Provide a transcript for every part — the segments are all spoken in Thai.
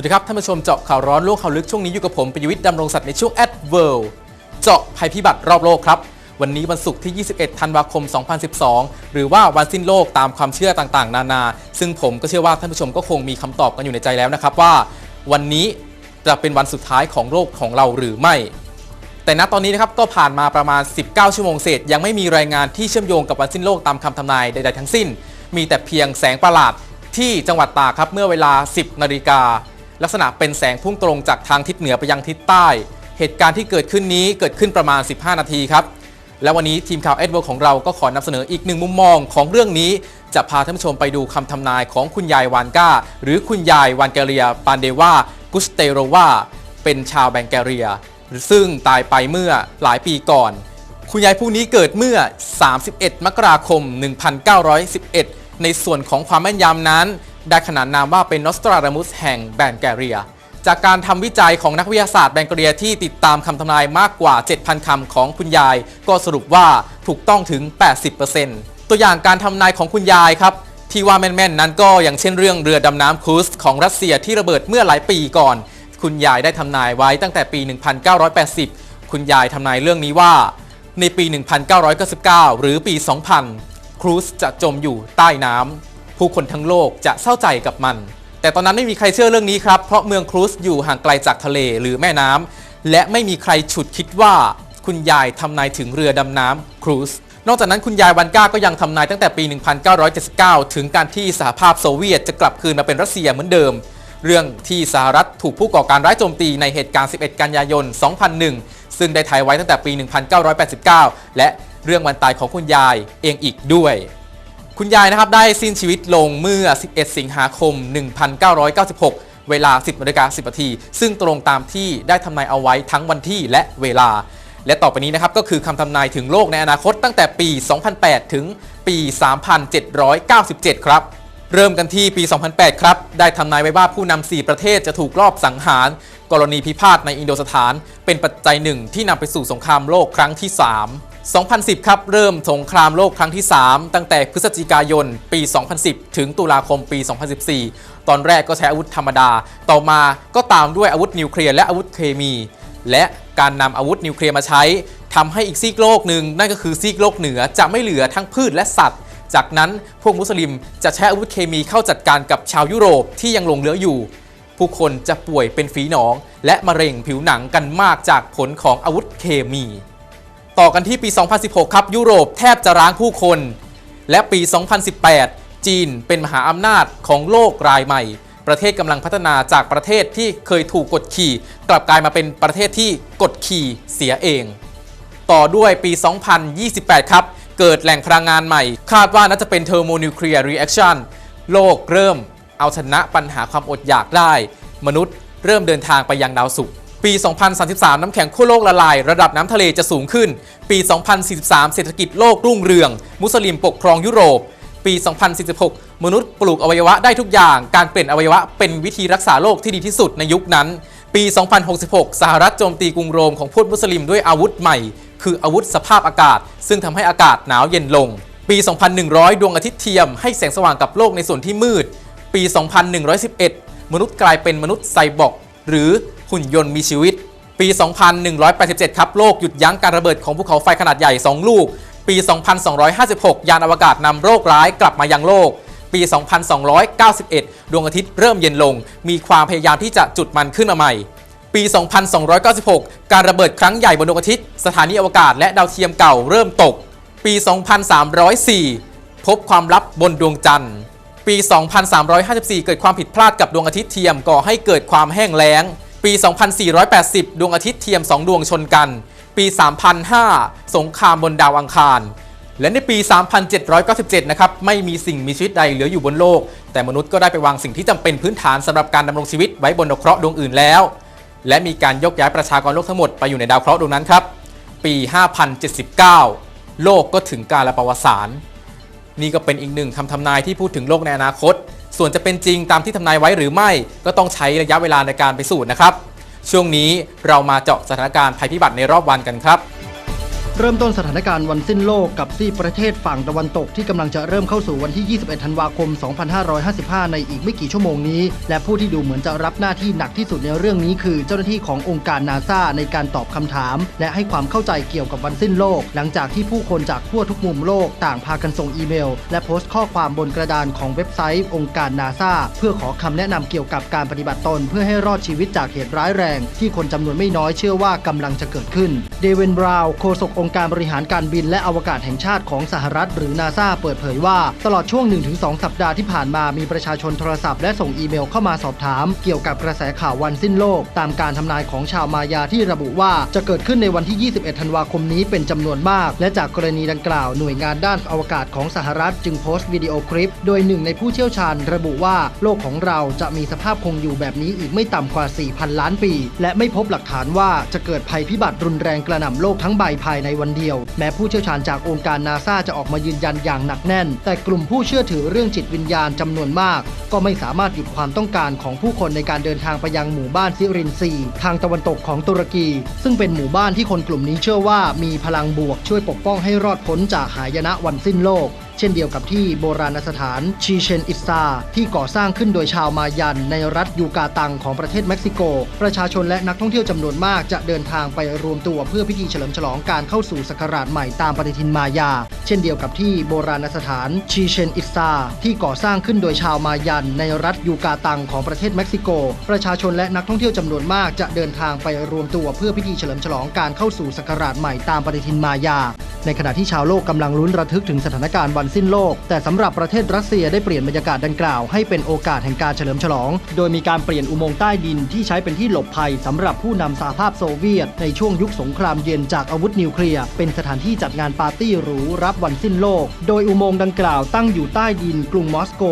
สวัสดีครับ ท่านผู้ชมเจาะข่าวร้อนโลกข่าวลึกช่วงนี้อยู่กับผมประยุทธ์ดำรงศักดิ์ในช่วง at world เจาะภัยพิบัติรอบโลกครับ วันนี้วันศุกร์ที่ 21 ธันวาคม 2012 หรือว่าวันสิ้นโลกตามความเชื่อต่างๆ นานา ซึ่งผมก็เชื่อว่าท่านผู้ชมก็คงมีคำตอบกันอยู่ในใจแล้วนะครับว่า วันนี้จะเป็นวันสุดท้ายของโลกของเราหรือไม่ แต่ณตอนนี้นะครับก็ผ่านมาประมาณ 19 ชั่วโมงเศษยังไม่มีรายงานที่เชื่อมโยงกับวันสิ้นโลกตามคำทำนายใด ๆ ทั้งสิ้น มีแต่เพียงแสงประหลาดที่จังหวัดตากครับเมื่อเวลา 10 นาฬิกา ลักษณะเป็นแสงพุ่งตรงจากทางทิศเหนือไปยังทิศใต้ เหตุการณ์ที่เกิดขึ้นนี้เกิดขึ้นประมาณ 15 นาทีครับ และวันนี้ทีมข่าวเอ็ดเวิร์ของเราก็ขอนำเสนออีกหนึ่งมุมมองของเรื่องนี้ จะพาท่านผู้ชมไปดูคำทำนายของคุณยายวานก้า หรือคุณยายวานแกเรียปานเดวากุสเตโรวาเป็นชาวแบงแกเรีย ซึ่งตายไปเมื่อหลายปีก่อน คุณยายผู้นี้เกิดเมื่อ 31 มกราคม 1911 ในส่วนของความแม่นยำนั้น ได้ขนานนามว่าเป็นนอสตราดามุสแห่งแบงแกเรีย จากการทำวิจัยของนักวิทยาศาสตร์แบงเกเรียที่ติดตามคำทำนายมากกว่า 7,000 คำของคุณยาย ก็สรุปว่าถูกต้องถึง 80%ตัวอย่างการทำนายของคุณยายครับที่ว่าแม่นๆนั้นก็อย่างเช่นเรื่องเรือดำน้ำครูซของรัสเซียที่ระเบิดเมื่อหลายปีก่อน คุณยายได้ทำนายไว้ตั้งแต่ปี 1980 คุณยายทำนายเรื่องนี้ว่า ในปี 1999 หรือปี 2000 ครูซจะจมอยู่ใต้น้ำ ผู้คนทั้งโลกจะเศร้าใจกับมัน แต่ตอนนั้นไม่มีใครเชื่อเรื่องนี้ครับ เพราะเมืองครูซอยู่ห่างไกลจากทะเลหรือแม่น้ำและไม่มีใครฉุดคิดว่าคุณยายทำนายถึงเรือดำน้ำครูซนอกจากนั้นคุณยายวันก้าก็ยังทำนายตั้งแต่ปี 1979 ถึงการที่สหภาพโซเวียตจะกลับคืนมาเป็นรัสเซียเหมือนเดิม เรื่องที่สหรัฐถูกผู้ก่อการร้ายโจมตีในเหตุการณ์ 11 กันยายน 2001 ซึ่งได้ถ่ายไว้ตั้งแต่ปี 1989 และเรื่องวันตายของคุณยายเองอีกด้วย คุณยายนะครับได้สิ้นชีวิตลงเมื่อ 11 สิงหาคม 1996 เวลา 10นาฬิกา10นาที ซึ่งตรงตามที่ได้ทำนายเอาไว้ทั้งวันที่และเวลา และต่อไปนี้นะครับก็คือคำทำนายถึงโลกในอนาคตตั้งแต่ปี 2008 ถึงปี 3797 ครับ เริ่มกันที่ปี 2008 ครับ ได้ทำนายไว้ว่าผู้นำ4ประเทศจะถูกลอบสังหาร กรณีพิพาทในอินโดสถาน เป็นปัจจัยหนึ่งที่นำไปสู่สงครามโลกครั้งที่ 3 2010 ครับ เริ่มสงครามโลกครั้งที่ 3 ตั้งแต่พฤศจิกายน ปี 2010 ถึงตุลาคมปี 2014 ตอนแรกก็ใช้อาวุธธรรมดา ต่อมาก็ตามด้วยอาวุธนิวเคลียร์และอาวุธเคมี และการนำอาวุธนิวเคลียร์มาใช้ ทำให้อีกซีกโลกหนึ่งนั่นก็คือซีกโลกเหนือจะไม่เหลือทั้งพืชและสัตว์ จากนั้นพวกมุสลิมจะใช้อาวุธเคมีเข้าจัดการกับชาวยุโรปที่ยังหลงเหลืออยู่ ผู้คนจะป่วยเป็นฝีหนอง และมะเร็งผิวหนังกันมากจากผลของอาวุธเคมี ต่อกันที่ปี 2016 ครับ ยุโรปแทบจะร้างผู้คน และปี 2018 จีนเป็นมหาอำนาจของโลกรายใหม่ ประเทศกำลังพัฒนาจากประเทศที่เคยถูกกดขี่ กลับกลายมาเป็นประเทศที่กดขี่เสียเอง ต่อด้วยปี 2028 ครับ เกิดแหล่งพลังงานใหม่ คาดว่าน่าจะเป็นเทอร์โมนิวเคลียร์รีแอคชั่นโลกเริ่มเอาชนะปัญหาความอดอยากได้ มนุษย์เริ่มเดินทางไปยังดาวศุกร์ ปี 2033 น้ำแข็งขั้วโลกละลาย ระดับน้ำทะเลจะสูงขึ้น ปี 2043 เศรษฐกิจโลกรุ่งเรือง มุสลิมปกครองยุโรป ปี 2046 มนุษย์ปลูกอวัยวะได้ทุกอย่าง การเปลี่ยนอวัยวะเป็นวิธีรักษาโรคที่ดีที่สุดในยุคนั้น ปี 2066 สหรัฐโจมตีกรุงโรมของพวกมุสลิมด้วยอาวุธใหม่ คืออาวุธสภาพอากาศ ซึ่งทำให้อากาศหนาวเย็นลง ปี 2100 ดวงอาทิตย์เทียมให้แสงสว่างกับโลกในส่วนที่มืด ปี 2111 มนุษย์กลายเป็นมนุษย์ไซบอร์กหรือ หุ่นยนต์มีชีวิต ปี 2187 ครับ โลกหยุดยั้งการระเบิดของภูเขาไฟขนาดใหญ่ 2 ลูก ปี 2256 ยานอวกาศนำโรคร้ายกลับมายังโลก ปี 2291 ดวงอาทิตย์เริ่มเย็นลง มีความพยายามที่จะจุดมันขึ้นมาใหม่ปี 2296 การระเบิดครั้งใหญ่บนดวงอาทิตย์ สถานีอวกาศและดาวเทียมเก่าเริ่มตก ปี 2304 พบความลับบนดวงจันทร์ ปี 2354 เกิดความผิดพลาดกับดวงอาทิตย์เทียมก่อให้เกิดความแห้งแล้ง ปี 2480 ดวงอาทิตย์เทียม 2 ดวงชนกัน ปี 3005 สงครามบนดาวอังคาร และในปี 3797 นะครับ ไม่มีสิ่งมีชีวิตใดเหลืออยู่บนโลก แต่มนุษย์ก็ได้ไปวางสิ่งที่จำเป็นพื้นฐานสำหรับการดำรงชีวิตไว้บนดาวเคราะห์ดวงอื่นแล้ว และมีการยกย้ายประชากรโลกทั้งหมดไปอยู่ในดาวเคราะห์ดวงนั้นครับ ปี 5079 โลกก็ถึงกาลประวัติศาสตร์นี่ก็เป็นอีกหนึ่งคำทำนายที่พูดถึงโลกในอนาคต ส่วนจะเป็นจริงตามที่ทำนายไว้หรือไม่ ก็ต้องใช้ระยะเวลาในการไปสูตรนะครับ ช่วงนี้เรามาเจาะสถานการณ์ภัยพิบัติในรอบวันกันครับ เริ่มต้นสถานการณ์วันสิ้นโลกกับซีประเทศฝั่งตะวันตกที่กำลังจะเริ่มเข้าสู่วันที่ 21 ธันวาคม 2555 ในอีกไม่กี่ชั่วโมงนี้ และผู้ที่ดูเหมือนจะรับหน้าที่หนักที่สุดในเรื่องนี้คือเจ้าหน้าที่ขององค์การนาซาในการตอบคำถาม และให้ความเข้าใจเกี่ยวกับวันสิ้นโลก หลังจากที่ผู้คนจากทั่วทุกมุมโลกต่างพากันส่งอีเมล และโพสต์ข้อความบนกระดานของเว็บไซต์ องค์การนาซาเพื่อขอคำแนะนำเกี่ยวกับการปฏิบัติตน เพื่อให้รอดชีวิตจากเหตุร้ายแรง ที่คนจำนวนไม่น้อยเชื่อว่ากำลังจะเกิดขึ้น เดวินบราวน์โฆษกองค์การบริหารการบินและอวกาศแห่งชาติของสหรัฐ หรือนาซาเปิดเผยว่า ตลอดช่วง 1-2 สัปดาห์ที่ผ่านมามีประชาชนโทรศัพท์และส่งอีเมลเข้ามาสอบถาม เกี่ยวกับกระแสข่าววันสิ้นโลก ตามการทำนายของชาวมายาที่ระบุว่าจะเกิดขึ้นในวันที่ 21 ธันวาคมนี้เป็นจำนวนมาก และจากกรณีดังกล่าวหน่วยงานด้านอวกาศของสหรัฐ จึงโพสต์วิดีโอคลิป โดยหนึ่งในผู้เชี่ยวชาญระบุว่าโลกของเราจะมีสภาพคงอยู่แบบนี้อีกไม่ต่ำกว่า 4,000 ล้านปี และไม่พบหลักฐานว่าจะเกิดภัยพิบัติรุนแรงกระหน่ำโลกทั้งใบภายในวันเดียว แม้ผู้เชี่ยวชาญจากองค์การนาซาจะออกมายืนยันอย่างหนักแน่น แต่กลุ่มผู้เชื่อถือเรื่องจิตวิญญาณจำนวนมาก ก็ไม่สามารถหยุดความต้องการของผู้คนในการเดินทางไปยังหมู่บ้านซิรินซีทางตะวันตกของตุรกี ซึ่งเป็นหมู่บ้านที่คนกลุ่มนี้เชื่อว่ามีพลังบวกช่วยปกป้องให้รอดพ้นจากหายนะวันสิ้นโลก เช่นเดียวกับที่โบราณสถานชีเชนอิซาที่ก่อสร้างขึ้นโดยชาวมายันในรัฐยูกาตังของประเทศเม็กซิโก ประชาชนและนักท่องเที่ยวจำนวนมากจะเดินทางไปรวมตัวเพื่อพิธีเฉลิมฉลองการเข้าสู่ศักราชใหม่ตามปฏิทินมายา เช่นเดียวกับที่โบราณสถานชีเชนอิซาที่ก่อสร้างขึ้นโดยชาวมายันในรัฐยูกาตังของประเทศเม็กซิโก ประชาชนและนักท่องเที่ยวจำนวนมากจะเดินทางไปรวมตัวเพื่อพิธีเฉลิมฉลองการเข้าสู่ศักราชใหม่ตามปฏิทินมายา ในขณะที่ชาวโลกกำลังลุ้นระทึกถึงสถานการณ์วันสิ้นโลก แต่สำหรับประเทศรัสเซียได้เปลี่ยนบรรยากาศดังกล่าวให้เป็นโอกาสแห่งการเฉลิมฉลอง โดยมีการเปลี่ยนอุโมงค์ใต้ดินที่ใช้เป็นที่หลบภัยสำหรับผู้นำสหภาพโซเวียต ในช่วงยุคสงครามเย็นจากอาวุธนิวเคลียร์เป็นสถานที่จัดงานปาร์ตี้หรูรับวันสิ้นโลก โดยอุโมงค์ดังกล่าวตั้งอยู่ใต้ดินกรุงมอสโก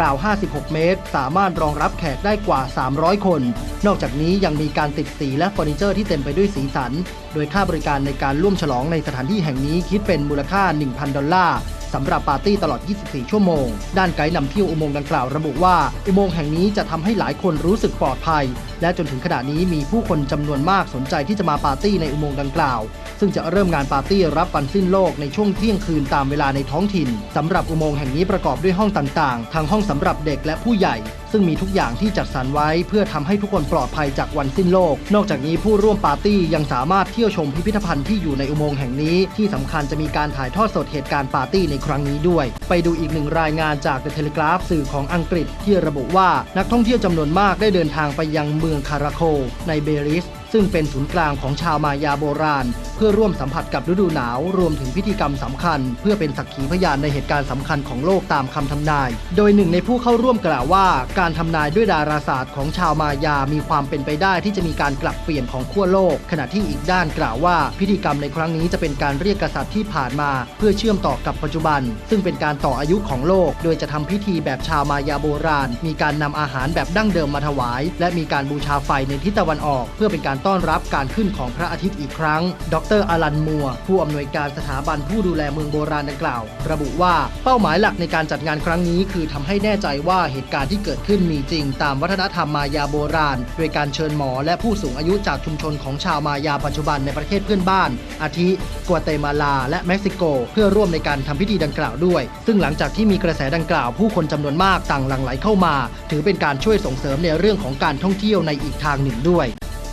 ราว 56 เมตร สามารถรองรับแขกได้กว่า 300 คน นอกจากนี้ยังมีการติดสีและเฟอร์นิเจอร์ที่เต็มไปด้วยสีสัน โดยค่าบริการในการร่วมฉลองในสถานที่แห่งนี้คิดเป็นมูลค่า 1,000 ดอลลาร์ สำหรับปาร์ตี้ตลอด 24 ชั่วโมง ด้านไกด์นำเที่ยวอุโมงค์ดังกล่าวระบุว่า อุโมงค์แห่งนี้จะทำให้หลายคนรู้สึกปลอดภัย และจนถึงขณะนี้มีผู้คนจำนวนมากสนใจที่จะมาปาร์ตี้ในอุโมงค์ดังกล่าว ซึ่งจะเริ่มงานปาร์ตี้รับวันสิ้นโลกในช่วงเที่ยงคืนตามเวลาในท้องถิ่นสำหรับอุโมงค์แห่งนี้ประกอบด้วยห้องต่างๆ ทั้งห้องสำหรับเด็กและผู้ใหญ่ซึ่งมีทุกอย่างที่จัดสรรไว้เพื่อทำให้ทุกคนปลอดภัยจากวันสิ้นโลก นอกจากนี้ผู้ร่วมปาร์ตี้ยังสามารถเที่ยวชมพิพิธภัณฑ์ที่อยู่ในอุโมงค์แห่งนี้ ที่สำคัญจะมีการถ่ายทอดสดเหตุการณ์ปาร์ตี้ในครั้งนี้ด้วย ไปดูอีกหนึ่งรายงานจาก The Telegraph สื่อของอังกฤษที่ระบุว่านักท่องเที่ยวจำนวนมากได้เดินทางไปยังเมืองคาราโค ในเบริส ซึ่งเป็นศูนย์กลางของชาวมายาโบราณ เพื่อร่วมสัมผัสกับฤดูหนาว รวมถึงพิธีกรรมสำคัญ เพื่อเป็นสักขีพยานในเหตุการณ์สำคัญของโลกตามคำทำนาย โดยหนึ่งในผู้เข้าร่วมกล่าวว่า การทำนายด้วยดาราศาสตร์ของชาวมายามีความเป็นไปได้ที่จะมีการกลับเปลี่ยนของขั้วโลก ขณะที่อีกด้านกล่าวว่า พิธีกรรมในครั้งนี้จะเป็นการเรียกกษัตริย์ที่ผ่านมา เพื่อเชื่อมต่อกับปัจจุบัน ซึ่งเป็นการต่ออายุของโลก โดยจะทำพิธีแบบชาวมายาโบราณ มีการนำอาหารแบบดั้งเดิมมาถวาย และมีการบูชาไฟในทิศตะวันออก เพื่อเป็นการต้อนรับการขึ้นของพระอาทิตย์อีกครั้ง ดรอลันมัว ผู้อำนวยการสถาบันผู้ดูแลเมืองโบราณดังกล่าว ระบุว่าเป้าหมายหลักในการจัดงานครั้งนี้คือทำให้แน่ใจว่าเหตุการณ์ที่เกิดขึ้นมีจริง ตามวัฒนธรรมมายาโบราณ โดยการเชิญหมอและผู้สูงอายุจากชุมชนของชาวมายาปัจจุบันในประเทศเพื่อนบ้าน อาทิกัวเตมาลา และเม็กซิโก เพื่อร่วมในการทำพิธีดังกล่าวด้วย ซึ่งหลังจากที่มีกระแสดังกล่าวผู้คนจำนวนมากต่างหลั่งไหลเข้ามา ถือเป็นการช่วยส่งเสริมในเรื่องของการท่องเที่ยวในอีกทางหนึ่งด้วย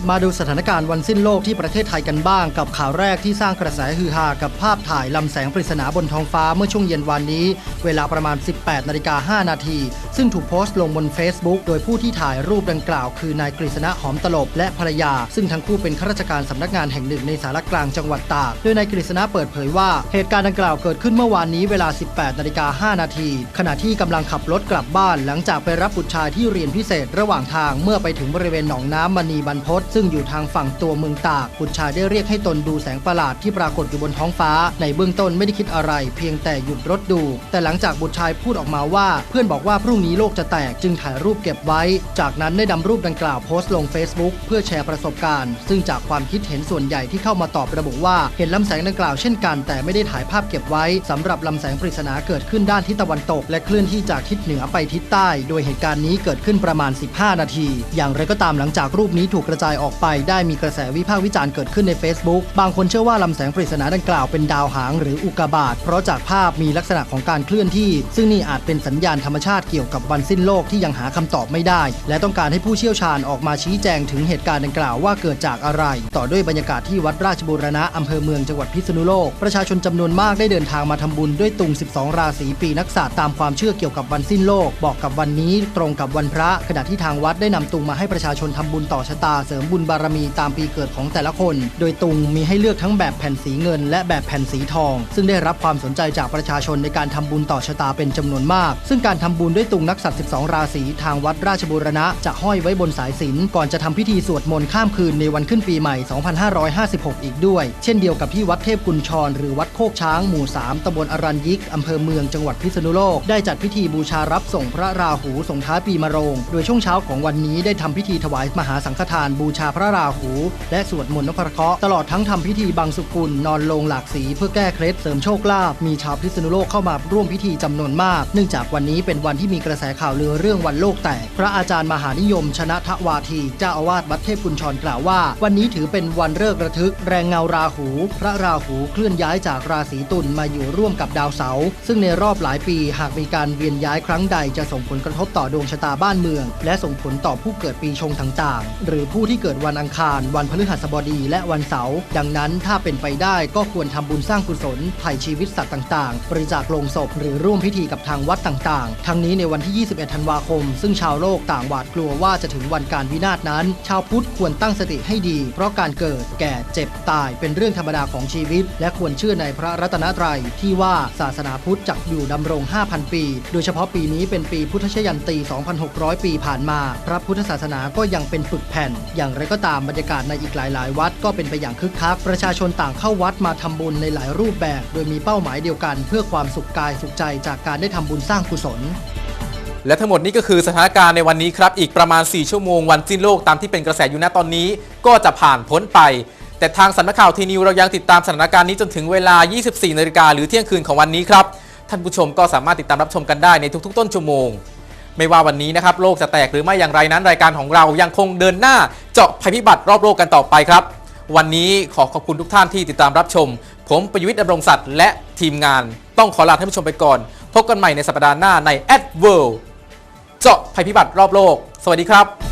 มาดูสถานการณ์วันสิ้นโลกที่ประเทศไทยกันบ้าง กับข่าวแรกที่สร้างกระแสฮือฮากับภาพถ่ายลำแสงปริศนาบนท้องฟ้าเมื่อช่วงเย็นวันนี้ เวลาประมาณ 18นาฬิกา5นาที ซึ่งถูกโพสต์ลงบน Facebook โดยผู้ที่ถ่ายรูปดังกล่าว คือนายกฤษณะหอมตลบและภรรยา ซึ่งทั้งคู่เป็นข้าราชการสำนักงานแห่งหนึ่งในสารกลางจังหวัดตากโดยนายกฤษณะเปิดเผยว่าเหตุการณ์ดังกล่าวเกิดขึ้นเมื่อวานนี้เวลา 18นาฬิกา5นาทีขณะที่กำลังขับรถกลับบ้าน หลังจากไปรับบุตรชายที่เรียนพิเศษระหว่างทางเมื่อไปถึงบริเวณหนองน้ำมณีบรรพตซึ่งอยู่ทางฝั่งตัวเมืองตาก บุตรชายได้เรียกให้ตนดูแสงประหลาดที่ปรากฏอยู่บนท้องฟ้า ในเบื้องต้นไม่ได้คิดอะไร เพียงแต่หยุดรถดู แต่หลังจากบุตรชายพูดออกมาว่า เพื่อนบอกว่าพรุ่งนี้โลกจะแตกจึงถ่ายรูปเก็บไว้ จากนั้นได้นำรูปดังกล่าวโพสต์ลง Facebook เพื่อแชร์ประสบการณ์ ซึ่งจากความคิดเห็นส่วนใหญ่ที่เข้ามาตอบระบุว่า เห็นลำแสงดังกล่าวเช่นกัน แต่ไม่ได้ถ่ายภาพเก็บไว้สำหรับลำแสงปริศนาเกิดขึ้นด้านทิศตะวันตก และเคลื่อนที่จากทิศเหนือไปทิศใต้ โดยเหตุการณ์นี้เกิดขึ้นประมาณ 15 นาที อย่างไรก็ตามหลังจากรูปนี้ถูกกระจายออกไปได้มีกระแสวิพากษ์วิจารณ์เกิดขึ้นใน Facebook บางคนเชื่อว่าลำแสงปริศนาดังกล่าวเป็นดาวหางหรืออุกกาบาตเพราะจากภาพมีลักษณะของการเคลื่อนที่ ซึ่งนี่อาจเป็นสัญญาณธรรมชาติเกี่ยวกับวันสิ้นโลกที่ยังหาคำตอบไม่ได้ และต้องการให้ผู้เชี่ยวชาญออกมาชี้แจงถึงเหตุการณ์ดังกล่าวว่าเกิดจากอะไร ต่อด้วยบรรยากาศที่วัดราชบูรณะอำเภอเมืองจังหวัดพิษณุโลกประชาชนจำนวนมากได้เดินทางมาทำบุญด้วยตุง 12 ราศีปีนักษัตริย์ตามความเชื่อเกี่ยวกับวันสิ้นโลก บอกกับวันนี้ตรงกับวันพระ ขณะที่ทางวัดได้นำตุงมาให้ประชาชนทำบุญต่อชะตาเสริมบุญบารมีตามปีเกิดของแต่ละคน โดยตุงมีให้เลือกทั้งแบบแผ่นสีเงิน และแบบแผ่นสีทอง ซึ่งได้รับความสนใจจากประชาชนในการทำบุญต่อชะตาเป็นจำนวนมาก ซึ่งการทำบุญด้วยตุงนักสัตว์ 12 ราศีทางวัดราชบูรณะจะห้อยไว้บนสายสิญก่อนจะทำพิธีสวดมนต์ข้ามคืนในวันขึ้นปีใหม่ 2556 อีกด้วย เช่นเดียวกับที่วัดเทพกุญชร หรือวัดโคกช้างหมู่ 3ตำบลอรัญยิกอำเภอเมืองจังหวัดพิษณุโลกได้จัดพิธีบูชารับส่งพระราหูส่งท้ายปีมะโรง โดยช่วงเช้าของวันนี้ได้ทำพิธีถวายมหาสังฆทานบูชาพระราหู และสวดมนต์นพเคราะห์ตลอดทั้งทำพิธีบังสุกุลนอนลงหลากสีเพื่อแก้เคล็ดเสริมโชคลาภมีชาวพิษณุโลกเข้ามาร่วมพิธีจำนวนมาก เนื่องจากวันนี้เป็นวันที่มีกระแสข่าวลือเรื่องวันโลกแตก พระอาจารย์มหานิยม ชนะทวาทีเจ้าอาวาสวัดเทพกุญชรกล่าวว่า วันนี้ถือเป็นวันเลิกระทึก แรงเงาราหู พระราหูเคลื่อนย้ายจากราศีตุลมาอยู่ร่วมกับดาวเสาร์ซึ่งในรอบหลายปีหากมีการเวียนย้ายครั้งใดจะส่งผลกระทบต่อดวงชะตาบ้านเมือง และส่งผลต่อผู้เกิดปีชงต่างๆ หรือผู้ที่เกิดวันอังคาร วันพฤหัสบดีและวันเสาร์ดังนั้นถ้าเป็นไปได้ก็ควรทำบุญสร้างกุศลไถ่ชีวิตสัตว์ต่างๆ บริจาคโลงศพหรือร่วมพิธีกับทางวัดต่างๆ ทั้งนี้ในวันที่ 21 ธันวาคม ซึ่งชาวโลกต่างหวาดกลัวว่าจะถึงวันการวินาศนั้น ชาวพุทธควรตั้งสติให้ดี เพราะการเกิด แก่เจ็บตายเป็นเรื่องธรรมดาของชีวิต และควรเชื่อในพระรัตนตรัยที่ว่าศาสนาพุทธจักอยู่ดำรง 5,000 ปี โดยเฉพาะปีนี้เป็นปีพุทธชยันตี 2,600 ปีผ่านมา พระพุทธศาสนาก็ยังเป็นปึกแผ่นอย่างไรก็ตามบรรยากาศในอีกหลาย ๆ วัดก็เป็นไปอย่างคึกคัก ประชาชนต่างเข้าวัดมาทำบุญในหลายรูปแบบ โดยมีเป้าหมายเดียวกัน เพื่อความสุขกายสุขใจจากการได้ทำบุญสร้างกุศล และทั้งหมดนี้ก็คือสถานการณ์ในวันนี้ครับ อีกประมาณ 4 ชั่วโมงวันสิ้นโลกตามที่เป็นกระแสอยู่ณตอนนี้ ก็จะผ่านพ้นไป แต่ทางสำนักข่าวทีนิวเรายังติดตามสถานการณ์นี้จนถึงเวลา 24นาฬิกาหรือเที่ยงคืนของวันนี้ครับท่านผู้ชมก็สามารถติดตามรับชมกันได้ในทุก ๆ ต้นชั่วโมง ไม่ว่าวันนี้นะครับโลกจะแตกหรือไม่อย่างไรนั้น รายการของเรายังคงเดินหน้าเจาะภัยพิบัติรอบโลกกันต่อไปครับ วันนี้ขอขอบคุณทุกท่านที่ติดตามรับชม ผมประยุทธ์ดำรงศักดิ์และทีมงาน ต้องขอลาท่านผู้ชมไปก่อน พบกันใหม่ในสัปดาห์หน้าใน Ad World เจาะภัยพิบัติรอบโลก สวัสดีครับ